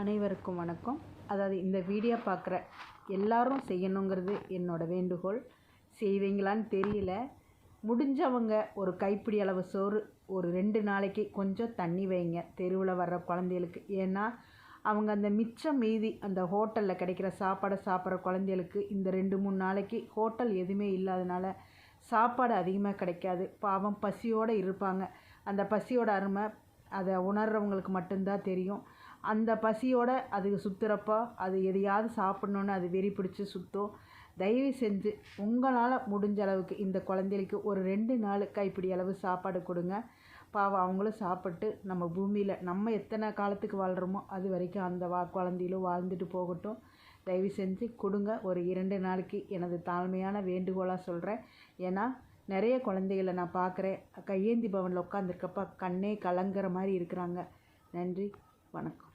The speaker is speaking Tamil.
அனைவருக்கும் வணக்கம். அதாவது இந்த வீடியோ பார்க்குற எல்லாரும் செய்யணுங்கிறது என்னோடய வேண்டுகோள். செய்வீங்களான்னு தெரியல. முடிஞ்சவங்க ஒரு கைப்பிடி அளவு சோறு ஒரு ரெண்டு நாளைக்கு கொஞ்சம் தண்ணி வைங்க. தெருவில் வர்ற குழந்தைகளுக்கு. ஏன்னா அவங்க அந்த மிச்சம் மீதி அந்த ஹோட்டலில் கிடைக்கிற சாப்பாடை சாப்பிட்ற குழந்தைகளுக்கு இந்த ரெண்டு மூணு நாளைக்கு ஹோட்டல் எதுவுமே இல்லாதனால சாப்பாடு அதிகமாக கிடைக்காது. பாவம் பசியோடு இருப்பாங்க. அந்த பசியோட அருமை அதை உணர்கிறவங்களுக்கு மட்டும்தான் தெரியும். அந்த பசியோட அது சுற்றுறப்போ அது எதையாவது சாப்பிட்ணுன்னு அது வெறி பிடிச்சி சுற்றும் தயவு செஞ்சு உங்களால் முடிஞ்ச அளவுக்கு இந்த குழந்தைகளுக்கு ஒரு ரெண்டு நாள் கைப்பிடி அளவு சாப்பாடு கொடுங்க. பாவம் அவங்களும் சாப்பிட்டு நம்ம பூமியில் நம்ம எத்தனை காலத்துக்கு வாழ்கிறோமோ அது வரைக்கும் அந்த வா குழந்தையிலும் வாழ்ந்துட்டு போகட்டும். தயவு செஞ்சு கொடுங்க. ஒரு இரண்டு நாளைக்கு எனது தாழ்மையான வேண்டுகோளாக சொல்கிறேன் ஏன்னா நிறைய குழந்தைகளை நான் பார்க்குறேன் கையேந்தி பவனில் உட்காந்துருக்கப்ப கண்ணே கலங்குற மாதிரி இருக்கிறாங்க. நன்றி வணக்கம்.